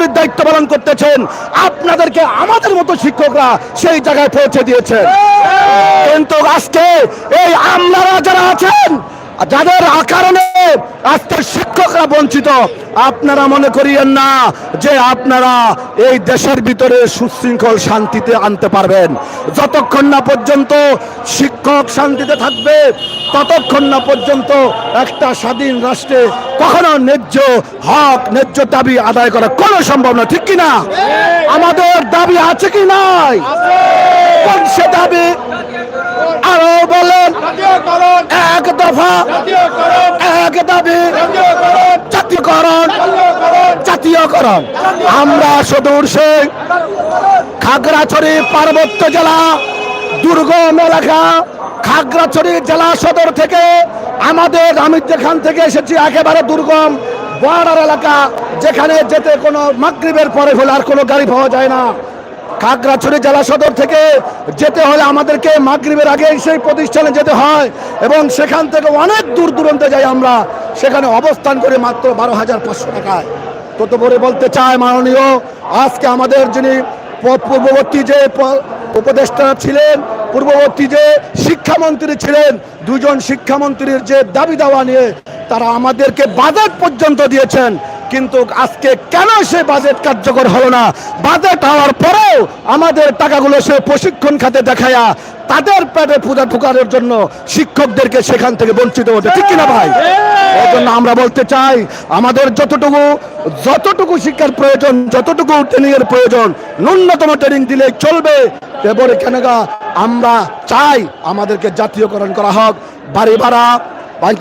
শিক্ষামন্ত্রীর দায়িত্ব পালন করতেছেন। আপনাদেরকে আমাদের মতো শিক্ষকরা সেই জায়গায় পৌঁছে দিয়েছেন। কিন্তু আজকে এই আমলারা যারা আছেন যাদের কারণে আজকে শিক্ষকরা বঞ্চিত আপনারা মনে করিয়েন না যে আপনারা এই দেশের ভিতরে সুশৃঙ্খল শান্তিতে আনতে পারবেন। যতক্ষণ না পর্যন্ত শিক্ষক শান্তিতে থাকবে ততক্ষণ না পর্যন্ত একটা স্বাধীন রাষ্ট্রে কখনো ন্যায্য হক ন্যায্য দাবি আদায় করা কোনো সম্ভব না ঠিক কি না আমাদের দাবি আছে কি নাই? কোন সে দাবি আরও বলেন এক দফা এক দাবি জাতীয়করণ জাতীয়করণ আমরা সুদূর সেই খাগড়াছড়ি পার্বত্য জেলা দুর্গম এলাকা খাগড়াছড়ি জেলা সদর থেকে আমাদের আমি যেখান থেকে এসেছি একেবারে দুর্গম বর্ডার এলাকা যেখানে যেতে কোনো মাগরিবের পরে হলে আর কোনো গাড়ি পাওয়া যায় না। খাগড়াছড়ি জেলা সদর থেকে যেতে হলে আমাদেরকে মাগরিবের আগে সেই প্রতিষ্ঠানে যেতে হয় এবং সেখান থেকে অনেক দূর দূরান্তে যাই আমরা। সেখানে অবস্থান করে মাত্র বারো হাজার পাঁচশো টাকায়। ততপরে বলতে চায় মাননীয়, আজকে আমাদের যিনি পূর্ববর্তী যে উপদেষ্টা ছিলেন, পূর্ববর্তী যে শিক্ষামন্ত্রী ছিলেন, দুজন শিক্ষামন্ত্রীর যে দাবি দাওয়া নিয়ে তারা আমাদেরকে বাজেট পর্যন্ত দিয়েছেন। কিন্তু আজকে কেন সে বাজেট কার্যকর হলো না? বাজেট হওয়ার পরেও আমাদের টাকাগুলো সে প্রশিক্ষণ খাতে দেখায়া তাদের পেটে পূজা ঢুকানোর জন্য শিক্ষকদেরকে সেখান থেকে বঞ্চিত হতে ঠিক কিনা ভাই? এই জন্য আমরা বলতে চাই আমাদের যতটুকু যতটুকু শিক্ষার প্রয়োজন যতটুকু ট্রেনিং এর প্রয়োজন ন্যূনতম ট্রেনিং দিলে চলবে। এবারে কেন গা আমরা চাই আমাদেরকে জাতীয়করণ করা হোক। বাড়ি ভাড়া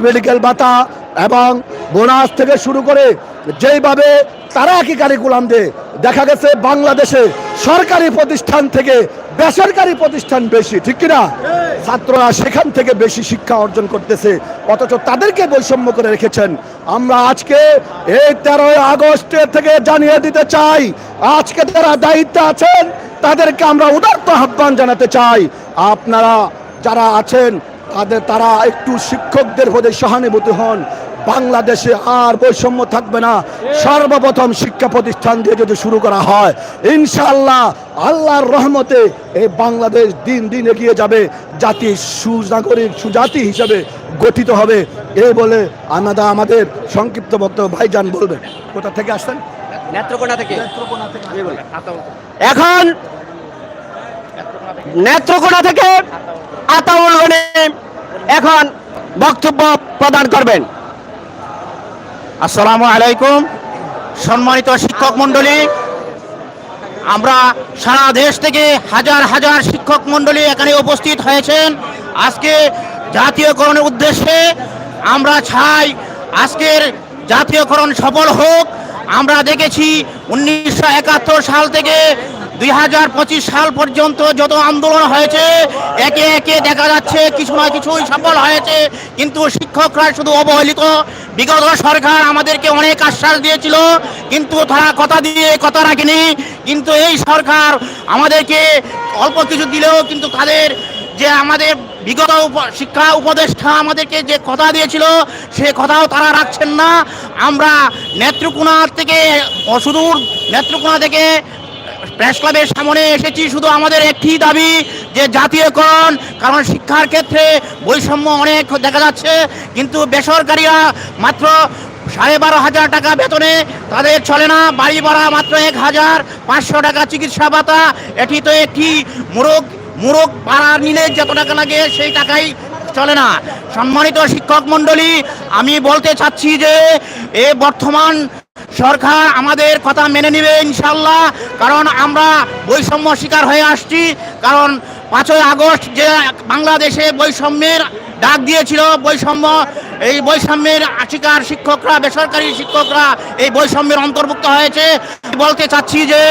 মেডিকেল ভাতা এবং বোনাস থেকে শুরু করে যেইভাবে তারা একই কারিকুলাম দিয়ে দেখা গেছে বাংলাদেশে সরকারি প্রতিষ্ঠান থেকে বেসরকারি প্রতিষ্ঠান বেশি, ঠিক কিনা? ছাত্ররা সেখান থেকে বেশি শিক্ষা অর্জন করতেছে, অথচ তাদেরকে বৈষম্য করে রেখেছেন। আমরা আজকে এই তেরোই আগস্টের থেকে জানিয়ে দিতে চাই, আজকে যারা দায়িত্বে আছেন, তাদেরকে আমরা উদার্ত আহ্বান জানাতে চাই। আপনারা যারা আছেন, তাদের, তারা একটু শিক্ষকদের প্রতি সহানুভূতি হন বাংলাদেশে আর বৈষম্য থাকবে না। সর্বপ্রথম শিক্ষা প্রতিষ্ঠান দিয়ে যদি শুরু করা হয় ইনশাআল্লাহ আল্লাহর রহমতে এই বাংলাদেশ দিন দিন এগিয়ে যাবে। জাতি সুনাগরিক সুজাতি হিসাবে গঠিত হবে। এই বলে আমরা আমাদের সংক্ষিপ্ত বক্তব্য ভাইজান বলবেন। কোথা থেকে নেত্রকোনা থেকে। এখন নেত্রকোনা থেকে আতাউল এখন বক্তব্য প্রদান করবেন। আসসালামু আলাইকুম। সম্মানিত শিক্ষক মণ্ডলী, আমরা সারা দেশ থেকে হাজার হাজার শিক্ষক মণ্ডলী এখানে উপস্থিত হয়েছেন। আজকে জাতীয়করণের উদ্দেশ্যে আমরা চাই আজকের জাতীয়করণ সফল হোক। আমরা দেখেছি উনিশশো একাত্তর সাল থেকে দুই হাজার পঁচিশ সাল পর্যন্ত যত আন্দোলন হয়েছে, একে একে দেখা যাচ্ছে কিছু না কিছুই সফল হয়েছে। কিন্তু শিক্ষকরা শুধু অবহেলিত। বিগত সরকার আমাদেরকে অনেক আশ্বাস দিয়েছিল, কিন্তু তারা কথা দিয়ে কথা রাখেনি। কিন্তু এই সরকার আমাদেরকে অল্প কিছু দিলেও কিন্তু তাদের যে আমাদের বিগত শিক্ষা উপদেষ্টা আমাদেরকে যে কথা দিয়েছিল, সে কথাও তারা রাখছেন না। আমরা নেত্রকোনা থেকে, অসুদূর নেত্রকোনা থেকে প্রেস ক্লাবের সামনে এসেছি, শুধু আমাদের একটি দাবি যে জাতীয়করণ, কারণ শিক্ষার ক্ষেত্রে বৈষম্য অনেক দেখা যাচ্ছে, কিন্তু বেসরকারিরা মাত্র সাড়ে বারো হাজার টাকা বেতনে তাদের চলে না, বাড়ি ভাড়া মাত্র এক হাজার পাঁচশো টাকা চিকিৎসা ভাতা। এটি তো একটি মুরগ মুরগ ভাড়া নিলে যত টাকা লাগে সেই টাকাই চলে না। সম্মানিত শিক্ষক মণ্ডলী, আমি বলতে চাচ্ছি যে এ বর্তমান সরকার আমাদের কথা মেনে নেবে ইনশাল্লাহ কারণ আমরা বৈষম্য শিকার হয়ে আসছি। কারণ পাঁচই আগস্ট যে বাংলাদেশে বৈষম্যের ডাক দিয়েছিল বৈষম্য, এই বৈষম্যের শিকার শিক্ষকরা, বেসরকারি শিক্ষকরা এই বৈষম্যের অন্তর্ভুক্ত হয়েছে। বলতে চাচ্ছি যে,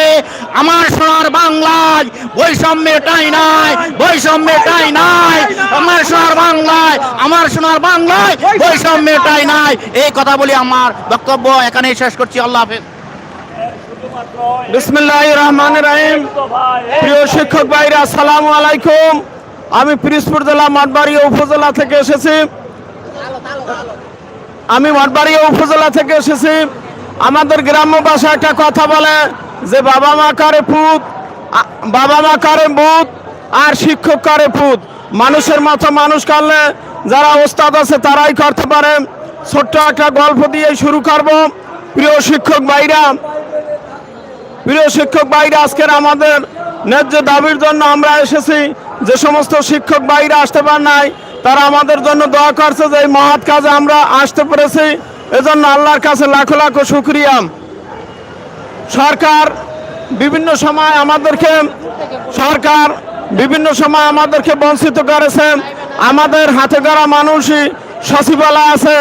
আমার সোনার বাংলায় বৈষম্যটাই নাই বৈষম্যটাই নাই। আমার সোনার বাংলায়, আমার সোনার বাংলায় বৈষম্যটাই নাই। এই কথা বলি আমার বক্তব্য এখানেই শেষ করছি। আল্লাহ হাফেজ। বিসমিল্লাহ রহমান রাহিম। প্রিয় শিক্ষক ভাইরা, আসসালামু আলাইকুম। আমি পিরিজপুর জেলা মাঠবাড়িয়া উপজেলা থেকে এসেছি। আমি মাঠবাড়িয়া উপজেলা থেকে এসেছি। আমাদের গ্রাম্য ভাষায় একটা কথা বলে যে, বাবা মা কারে পুত বাবা মা কারে ভূত, আর শিক্ষক কারে পুত। মানুষের মতো মানুষ করলে যারা ওস্তাদ আছে তারাই করতে পারে। ছোট্ট একটা গল্প দিয়ে শুরু করব। প্রিয় শিক্ষক ভাইরা, প্রিয় শিক্ষক ভাইরা, আজকের আমাদের ন্যায্য দাবির জন্য আমরা এসেছি। যে সমস্ত শিক্ষক বাইরে আসতে পার নাই, তারা আমাদের জন্য দোয়া করছে যে এই মহৎ কাজে আমরা আসতে পেরেছি। এজন্য আল্লাহর কাছে লাখো লাখো শুক্রিয়া। সরকার বিভিন্ন সময় আমাদেরকে, সরকার বিভিন্ন সময় আমাদেরকে বঞ্চিত করেছে। আমাদের হাতে গড়া মানুষই সচিবালয় আছে।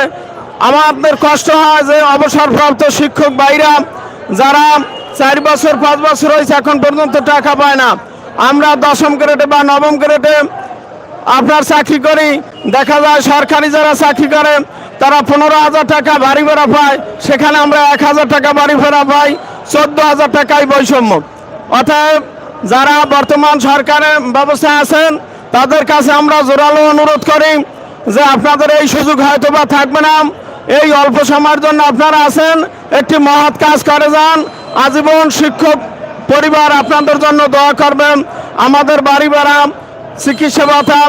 আমাদের কষ্ট হয় যে অবসরপ্রাপ্ত শিক্ষক বাইরা যারা চার বছর, পাঁচ বছর হয়েছে, এখন পর্যন্ত টাকা পায় না। আমরা দশম গ্রেডে বা নবম গ্রেডে আপনার চাকরি করি। দেখা যায় সরকারি যারা চাকরি করে, তারা পনেরো হাজার টাকা বাড়ি ভাড়া পায়। সেখানে আমরা এক হাজার টাকা বাড়ি ভাড়া পাই, চোদ্দ হাজার টাকাই বৈষম্য। অতএব যারা বর্তমান সরকারের ব্যবস্থায় আছেন, তাদের কাছে আমরা জোরালো অনুরোধ করি যে আপনাদের এই সুযোগ হয়তো বা থাকবে না। এই অল্প সময়ের জন্য আপনারা আছেন, একটি মহৎ কাজ করে যান। আজীবন শিক্ষক পরিবার আপনাদের জন্য দোয়া করবেন। আমাদের বাড়ি ভাড়া চিকিৎসা ভাতা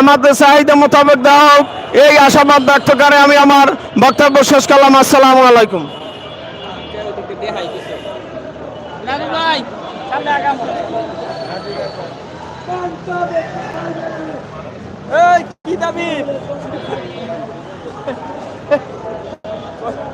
আমাদের চাহিদা মোতাবেক দেওয়া হোক। এই আশাবাদ ব্যক্ত করে আমি আমার বক্তব্য শেষ করলাম। আসসালামু আলাইকুম। Ayun,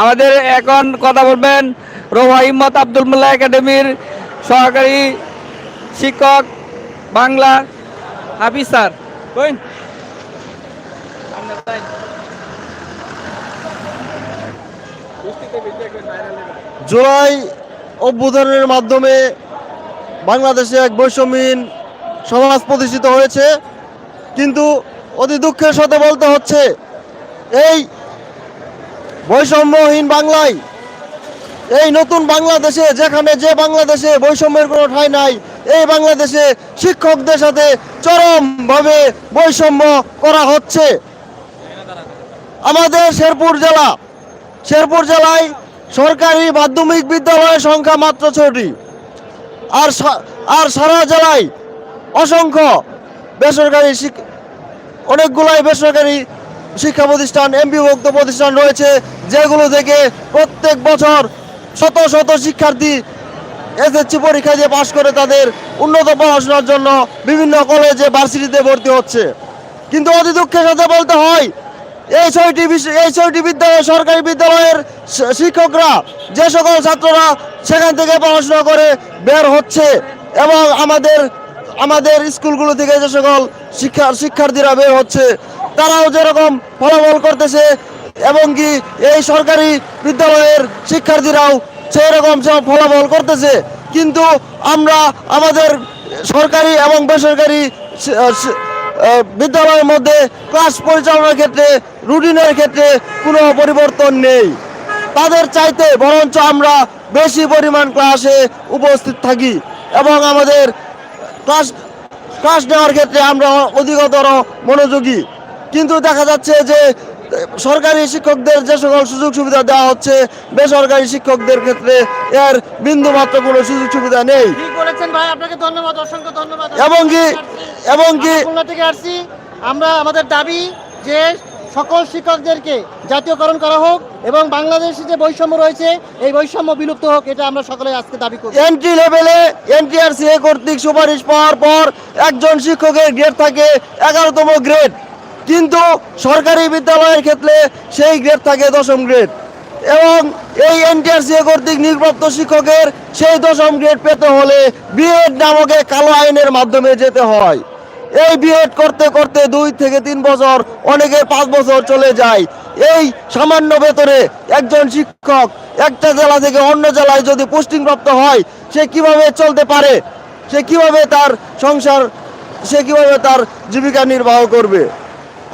আমাদের এখন কথা বলবেন রোহা হিম্মত আব্দুল মোল্লা একাডেমির সহকারী শিক্ষক বাংলা হাফিজ স্যার। জুলাই অভ্যুত্থানের মাধ্যমে বাংলাদেশে এক বৈষম্যহীন সমাজ প্রতিষ্ঠিত হয়েছে। কিন্তু অতি দুঃখের সাথে বলতে হচ্ছে, এই বৈষম্যহীন বাংলায়। এই নতুন বাংলাদেশে, যেখানে যে বাংলাদেশে বৈষম্যের কোনো ঠাঁই নাই, এই বাংলাদেশে শিক্ষকদের সাথে চরমভাবে বৈষম্য করা হচ্ছে। আমাদের শেরপুর জেলা, শেরপুর জেলায় সরকারি মাধ্যমিক বিদ্যালয়ের সংখ্যা মাত্র ছটি আর আর সারা জেলায় অসংখ্য বেসরকারি অনেকগুলাই বেসরকারি শিক্ষা প্রতিষ্ঠান এমপিভুক্ত প্রতিষ্ঠান রয়েছে, যেগুলো থেকে প্রত্যেক বছর শত শত শিক্ষার্থী এসএসসি পরীক্ষা দিয়ে পাশ করে তাদের উন্নত পড়াশোনার জন্য বিভিন্ন কলেজে ভার্সিটিতে ভর্তি হচ্ছে। কিন্তু অতি দুঃখের সাথে বলতে হয়, এই ছয়টি এই ছয়টি বিদ্যালয় সরকারি বিদ্যালয়ের শিক্ষকরা যে সকল ছাত্ররা সেখান থেকে পড়াশোনা করে বের হচ্ছে এবং আমাদের আমাদের স্কুলগুলো থেকে যে সকল শিক্ষা, শিক্ষার্থীরা বের হচ্ছে তারাও যেরকম ফলাফল করতেছে, এবং কি এই সরকারি বিদ্যালয়ের শিক্ষার্থীরাও সেই রকম সব ফলাফল করতেছে। কিন্তু আমরা আমাদের সরকারি এবং বেসরকারি বিদ্যালয়ের মধ্যে ক্লাস পরিচালনার ক্ষেত্রে রুটিনের ক্ষেত্রে কোনো পরিবর্তন নেই। তাদের চাইতে বরঞ্চ আমরা বেশি পরিমাণ ক্লাসে উপস্থিত থাকি, এবং আমাদের ক্লাস ক্লাস নেওয়ার ক্ষেত্রে আমরা অধিকতর মনোযোগী। কিন্তু দেখা যাচ্ছে যে সরকারি শিক্ষকদের যে সকল সুযোগ সুবিধা দেওয়া হচ্ছে বেসরকারি শিক্ষকদের ক্ষেত্রে এর বিন্দু মাত্র কোনো সুযোগ সুবিধা নেই। ঠিক বলেছেন ভাই আপনাকে ধন্যবাদ অসংখ্য ধন্যবাদ। এবং কি এবং কি আমরা থেকে আসছি। আমরা আমাদের দাবি যে সকল শিক্ষকদেরকে জাতীয়করণ করা হোক এবং বাংলাদেশে যে বৈষম্য রয়েছে এই বৈষম্য বিলুপ্ত হোক এটা আমরা সকলে আজকে দাবি করি এন্ট্রি লেভেলে এনটিআরসিএ কর্তৃক সুপারিশ পাওয়ার পর একজন শিক্ষকের গ্রেড থাকে এগারোতম গ্রেড কিন্তু সরকারি বিদ্যালয়ের ক্ষেত্রে সেই গ্রেড থাকে দশম গ্রেড এবং এই এনটিআরসিএ কর্তৃক নিয়োগপ্রাপ্ত শিক্ষকের সেই দশম গ্রেড পেতে হলে বিএড নামক কালো আইনের মাধ্যমে যেতে হয়। এই বিএড করতে করতে দুই থেকে তিন বছর অনেকের পাঁচ বছর চলে যায়। এই সামান্য বেতনে একজন শিক্ষক একটা জেলা থেকে অন্য জেলায় যদি পোস্টিং প্রাপ্ত হয়, সে কীভাবে চলতে পারে? সে কীভাবে তার সংসার, সে কীভাবে তার জীবিকা নির্বাহ করবে?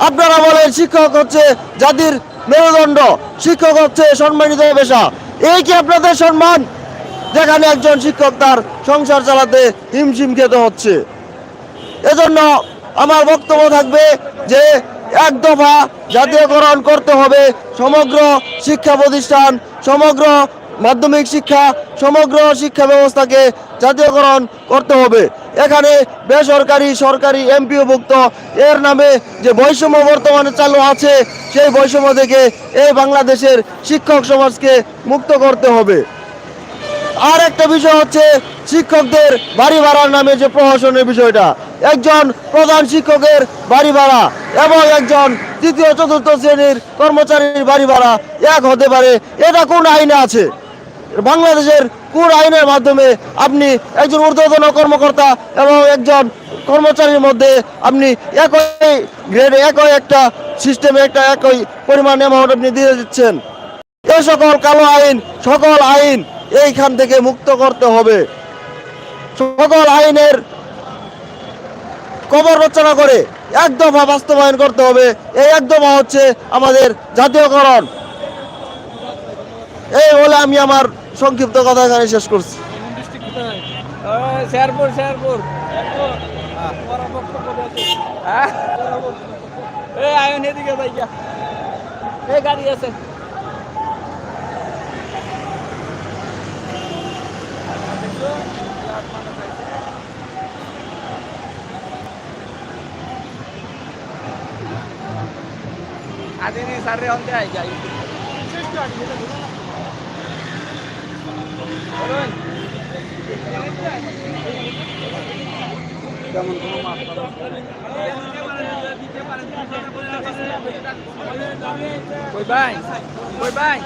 আপনারা বলেন শিক্ষক হচ্ছে জাতির মেরুদণ্ড, শিক্ষক হচ্ছে সম্মানিত পেশা। এই কি আপনাদের সম্মান? যেখানে একজন শিক্ষক তার সংসার চালাতে হিমশিম খেতে হচ্ছে। এজন্য আমার বক্তব্য থাকবে যে এক দফা জাতীয়করণ করতে হবে সমগ্র শিক্ষা প্রতিষ্ঠান, সমগ্র মাধ্যমিক শিক্ষা, সমগ্র শিক্ষা ব্যবস্থাকে জাতীয়করণ করতে হবে। এখানে বেসরকারি, সরকারি এমপিওভুক্ত, এর নামে যে বৈষম্য বর্তমানে চালু আছে, সেই বৈষম্য থেকে এই বাংলাদেশের শিক্ষক সমাজকে মুক্ত করতে হবে। আর একটা বিষয় হচ্ছে শিক্ষকদের বাড়ি ভাড়ার নামে যে প্রহসনের বিষয়টা। একজন প্রধান শিক্ষকের বাড়ি ভাড়া এবং একজন তৃতীয়, চতুর্থ শ্রেণির কর্মচারীর বাড়ি ভাড়া এক হতে পারে। এটা কোন আইনে আছে? বাংলাদেশের কোন আইনের মাধ্যমে আপনি একজন ঊর্ধ্বতন কর্মকর্তা এবং একজন কর্মচারীর মধ্যে আপনি একই গ্রেডে একই একটা সিস্টেমে একটা একই পরিমাণ অ্যামাউন্ট আপনি দিয়ে দিচ্ছেন? এ সকল কালো আইন, সকল আইন এইখান থেকে মুক্ত করতে হবে। সকল আইনের কবর রচনা করে এক দফা বাস্তবায়ন করতে হবে। এই এক দফা হচ্ছে আমাদের জাতীয়করণ। এই বলে আমি আমার সংক্ষিপ্ত কথা এখানে শেষ করছি। হ্যাঁ? এই আয়ন এদিকে যাই। আই যাই বলুন কই ভাই কই ভাই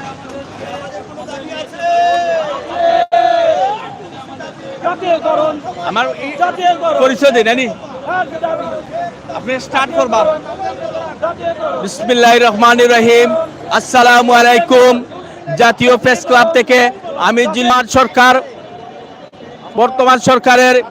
আমার পরিচয় দিন নানি আপনি স্টার্ট করবার। বিসমিল্লাহ রহমান রহিম। আসসালামু আলাইকুম। জাতীয় প্রেস ক্লাব থেকে আমি জিল্লার সরকার, বর্তমান সরকারের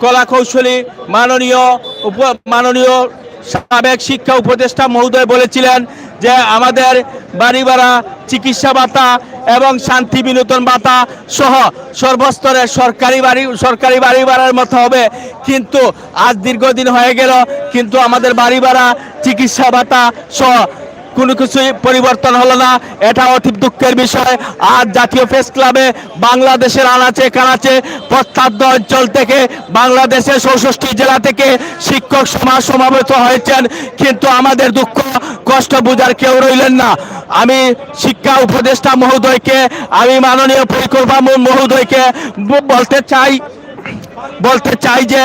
কলা কৌশলী মাননীয় উপ- মাননীয় সাবেক শিক্ষা উপদেষ্টা মহোদয় বলেছিলেন যে আমাদের বাড়ি ভাড়া চিকিৎসা ভাতা এবং শান্তি বিনোদন ভাতা সহ সর্বস্তরের সরকারি বাড়ি সরকারি বাড়ি ভাড়ার মতো হবে। কিন্তু আজ দীর্ঘদিন হয়ে গেল, কিন্তু আমাদের বাড়ি ভাড়া চিকিৎসা ভাতা সহ কোনো কিছুই পরিবর্তন হলো না। এটা অতি দুঃখের বিষয়। আজ জাতীয় প্রেস ক্লাবে বাংলাদেশের আনাচে কানাচে প্রত্যন্ত অঞ্চল থেকে বাংলাদেশের চৌষট্টি জেলা থেকে শিক্ষক সমাজ সমাবেত হয়েছেন। কিন্তু আমাদের দুঃখ, কষ্ট বোঝার কেউ রইলেন না। আমি শিক্ষা উপদেষ্টা মহোদয়কে, আমি মাননীয় পরিকল্পনা মহোদয়কে বলতে চাই বলতে চাই যে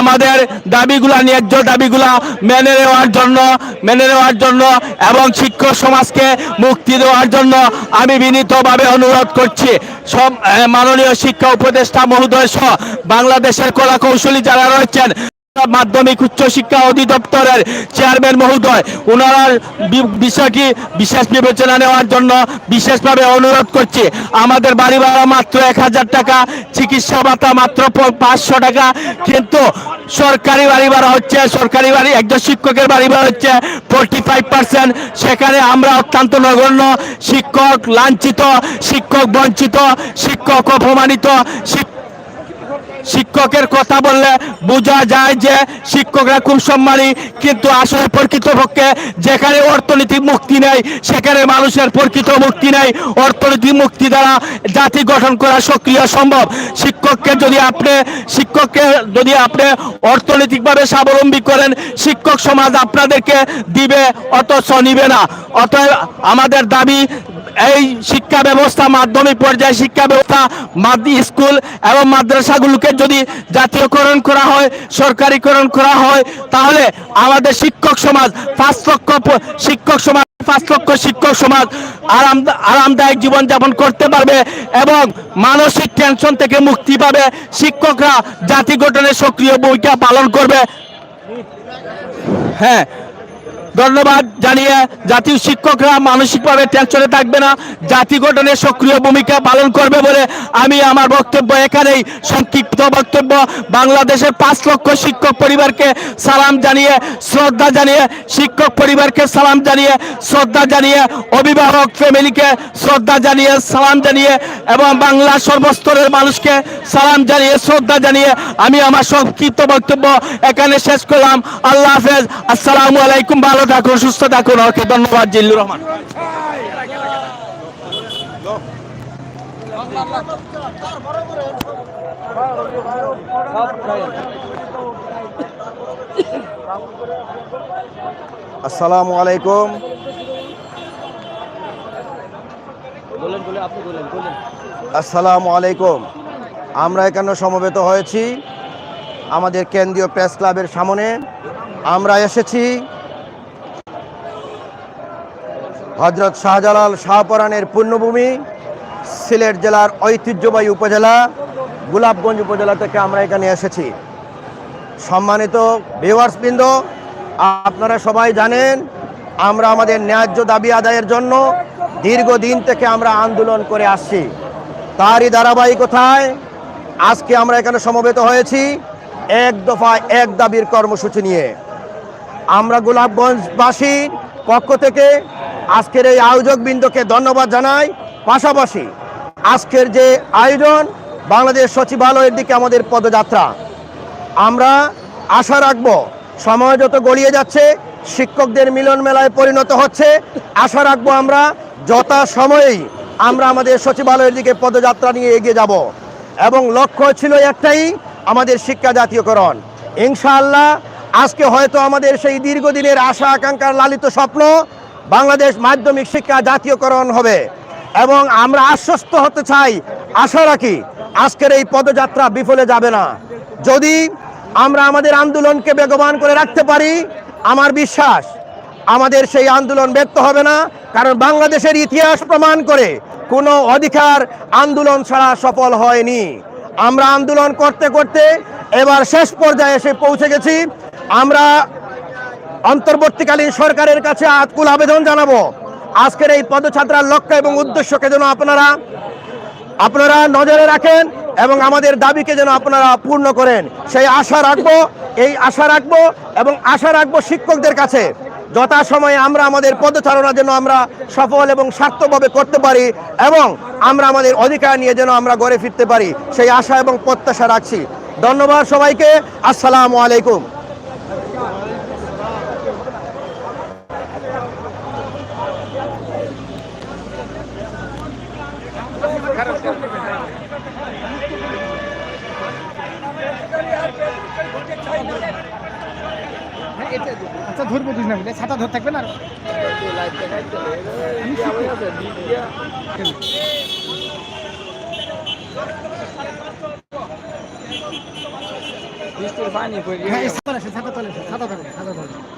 আমাদের দাবিগুলা, ন্যায্য দাবিগুলা মেনে নেওয়ার জন্য, মেনে নেওয়ার জন্য এবং শিক্ষক সমাজকে মুক্তি দেওয়ার জন্য আমি বিনীতভাবে অনুরোধ করছি। সব মাননীয় শিক্ষা উপদেষ্টা মহোদয় সহ বাংলাদেশের কলা কৌশলী যারা রয়েছেন মাধ্যমিক উচ্চ শিক্ষা অধিদপ্তরের চেয়ারম্যান মহোদয় ওনারা বিষয়টি বিশেষ বিবেচনা নেওয়ার জন্য বিশেষভাবে অনুরোধ করছি। আমাদের বাড়ি ভাড়া মাত্র এক হাজার টাকা, চিকিৎসা ভাতা মাত্র পাঁচশো টাকা, কিন্তু সরকারি বাড়ি ভাড়া হচ্ছে, সরকারি বাড়ি, একজন শিক্ষকের বাড়ি ভাড়া হচ্ছে ফোরটি ফাইভ পার্সেন্ট সেখানে আমরা অত্যন্ত নগণ্য শিক্ষক লাঞ্ছিত, শিক্ষক বঞ্চিত, শিক্ষক অপমানিত, শিক্ষক শিক্ষকের কথা বললে বোঝা যায় যে শিক্ষকরা খুব সম্মানী, কিন্তু আসলে প্রকৃতপক্ষে যেখানে অর্থনৈতিক মুক্তি নেই, সেখানে মানুষের প্রকৃত মুক্তি নেই। অর্থনৈতিক মুক্তি দ্বারা জাতি গঠন করা সক্রিয় সম্ভব। শিক্ষককে যদি আপনি, শিক্ষককে যদি আপনি অর্থনৈতিকভাবে স্বাবলম্বী করেন, শিক্ষক সমাজ আপনাদেরকে দিবে, অথচ নিবে না। অতএব আমাদের দাবি এই শিক্ষা ব্যবস্থা, মাধ্যমিক পর্যায়ে শিক্ষা ব্যবস্থা স্কুল এবং মাদ্রাসাগুলোকে যদি জাতীয়করণ করা হয়, সরকারিকরণ করা হয়, তাহলে আমাদের শিক্ষক সমাজ, পাঁচ লক্ষ শিক্ষক সমাজ, পাঁচ লক্ষ শিক্ষক সমাজ আরাম, আরামদায়ক জীবনযাপন করতে পারবে এবং মানসিক টেনশন থেকে মুক্তি পাবে। শিক্ষকরা জাতি গঠনের সক্রিয় ভূমিকা পালন করবে। হ্যাঁ ধন্যবাদ জানিয়ে জাতীয় শিক্ষকরা মানসিকভাবে টেনশনে থাকবে না। জাতি গঠনে সক্রিয় ভূমিকা পালন করবে বলে আমি আমার বক্তব্য এখানেই সংক্ষিপ্ত বক্তব্য। বাংলাদেশের পাঁচ লক্ষ শিক্ষক পরিবারকে সালাম জানিয়ে, শ্রদ্ধা জানিয়ে, শিক্ষক পরিবারকে সালাম জানিয়ে, শ্রদ্ধা জানিয়ে, অভিভাবক ফ্যামিলিকে শ্রদ্ধা জানিয়ে, সালাম জানিয়ে এবং বাংলা সর্বস্তরের মানুষকে সালাম জানিয়ে, শ্রদ্ধা জানিয়ে আমি আমার সংক্ষিপ্ত বক্তব্য এখানে শেষ করলাম। আল্লাহ হাফেজ। আসসালামু আলাইকুম, ভালো থাকুন, সুস্থ থাকুন। ওকে, ধন্যবাদ, জিল্লুর রহমান। আসসালামু আলাইকুম। আসসালামু আলাইকুম। আমরা এখানে সমবেত হয়েছি আমাদের কেন্দ্রীয় প্রেস ক্লাবের সামনে। আমরা এসেছি হজরত শাহজালাল শাহপরানের পূর্ণভূমি, সিলেট জেলার ঐতিহ্যবাহী উপজেলা, গোলাপগঞ্জ উপজেলা থেকে আমরা এখানে এসেছি। সম্মানিত ভিউয়ার্সবৃন্দ, আপনারা সবাই জানেন, আমরা আমাদের ন্যায্য দাবি আদায়ের জন্য দীর্ঘদিন থেকে আমরা আন্দোলন করে আসছি। তারই ধারাবাহিকতায় আজকে আমরা এখানে সমবেত হয়েছি এক দফা এক দাবির কর্মসূচি নিয়ে। আমরা গোলাপগঞ্জবাসীর পক্ষ থেকে আজকের এই আয়োজকবৃন্দকে ধন্যবাদ জানাই। পাশাপাশি আজকের যে আয়োজন, বাংলাদেশ সচিবালয়ের দিকে আমাদের পদযাত্রা। আমরা আশা রাখব সময় যত গড়িয়ে যাচ্ছে, শিক্ষকদের মিলন মেলায় পরিণত হচ্ছে। আশা রাখব আমরা যথা সময়েই আমরা আমাদের সচিবালয়ের দিকে পদযাত্রা নিয়ে এগিয়ে যাব। এবং লক্ষ্য ছিল একটাই, আমাদের শিক্ষা জাতীয়করণ। ইনশাআল্লাহ, আজকে হয়তো আমাদের সেই দীর্ঘদিনের আশা আকাঙ্ক্ষার লালিত স্বপ্ন বাংলাদেশ মাধ্যমিক শিক্ষা জাতীয়করণ হবে। এবং আমরা আশ্বস্ত হতে চাই, আশা রাখি আজকের এই পদযাত্রা বিফলে যাবে না। যদি আমরা আমাদের আন্দোলনকে বেগবান করে রাখতে পারি, আমার বিশ্বাস আমাদের সেই আন্দোলন ব্যর্থ হবে না। কারণ বাংলাদেশের ইতিহাস প্রমাণ করে কোনো অধিকার আন্দোলন ছাড়া সফল হয়নি। আমরা আন্দোলন করতে করতে এবার শেষ পর্যায়ে এসে পৌঁছে গেছি। আমরা অন্তর্বর্তীকালীন সরকারের কাছে আকুল আবেদন জানাব। আজকের এই পদছাত্রার লক্ষ্য এবং উদ্দেশ্যকে যেন আপনারা আপনারা নজরে রাখেন এবং আমাদের দাবিকে যেন আপনারা পূর্ণ করেন। সেই আশা রাখব, এই আশা রাখব এবং আশা রাখব শিক্ষকদের কাছে যথাসময়ে আমরা আমাদের পদচারণা যেন আমরা সফল এবং সার্থকভাবে করতে পারি এবং আমরা আমাদের অধিকার নিয়ে যেন আমরা গড়ে ফিরতে পারি। সেই আশা এবং প্রত্যাশা রাখছি। ধন্যবাদ সবাইকে। আসসালামু আলাইকুম। ধরবো বুঝ না বুঝলে ছাতা ধর থাকবে না হ্যাঁ, ছাতা তলে ছাতা তলে ছাতা ধরে